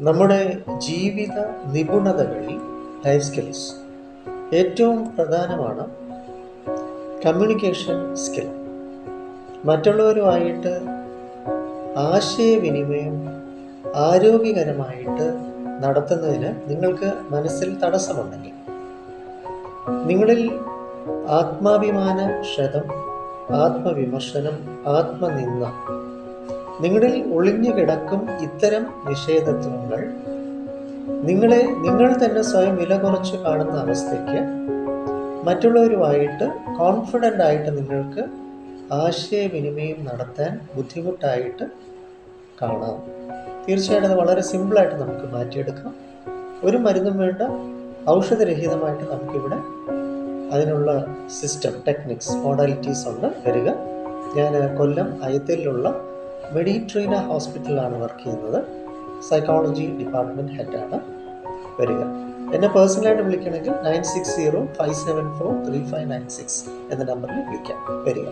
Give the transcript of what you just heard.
നമ്മുടെ ജീവിത നിപുണതകളിൽ life skills ഏറ്റവും പ്രധാനമാണ് കമ്മ്യൂണിക്കേഷൻ സ്കിൽ മറ്റുള്ളവരുമായിട്ട് ആശയവിനിമയം ആരോഗ്യകരമായിട്ട് നടത്തുന്നതിന് നിങ്ങൾക്ക് മനസ്സിൽ തടസ്സമുണ്ടെങ്കിൽ നിങ്ങളിൽ ആത്മാഭിമാന ക്ഷതം ആത്മവിമർശനം ആത്മനിന്ദ നിങ്ങളിൽ ഒളിഞ്ഞു കിടക്കും ഇത്തരം നിഷേധത്വങ്ങൾ. നിങ്ങളെ നിങ്ങൾ തന്നെ സ്വയം വില കുറച്ച് കാണുന്ന അവസ്ഥയ്ക്ക് മറ്റുള്ളവരുമായിട്ട് കോൺഫിഡന്റ് ആയിട്ട് നിങ്ങൾക്ക് ആശയവിനിമയം നടത്താൻ ബുദ്ധിമുട്ടായിട്ട് കാണാം. തീർച്ചയായിട്ടും അത് വളരെ സിമ്പിളായിട്ട് നമുക്ക് മാറ്റിയെടുക്കാം. ഒരു മരുന്നും വേണ്ട ഔഷധരഹിതമായിട്ട് നമുക്കിവിടെ അതിനുള്ള സിസ്റ്റം ടെക്നിക്സ് മോഡാലിറ്റീസ് ഉണ്ട് വരിക. ഞാൻ കൊല്ലം അയത്തലിലുള്ള മെഡിട്രീന ഹോസ്പിറ്റലിലാണ് വർക്ക് ചെയ്യുന്നത്. സൈക്കോളജി ഡിപ്പാർട്ട്മെന്റ് ഹെഡാണ് വരിക. എന്നെ പേഴ്സണലായിട്ട് വിളിക്കണമെങ്കിൽ nine six zero five seven four three five nine six എന്ന നമ്പറിൽ വിളിക്കാം. വരിക.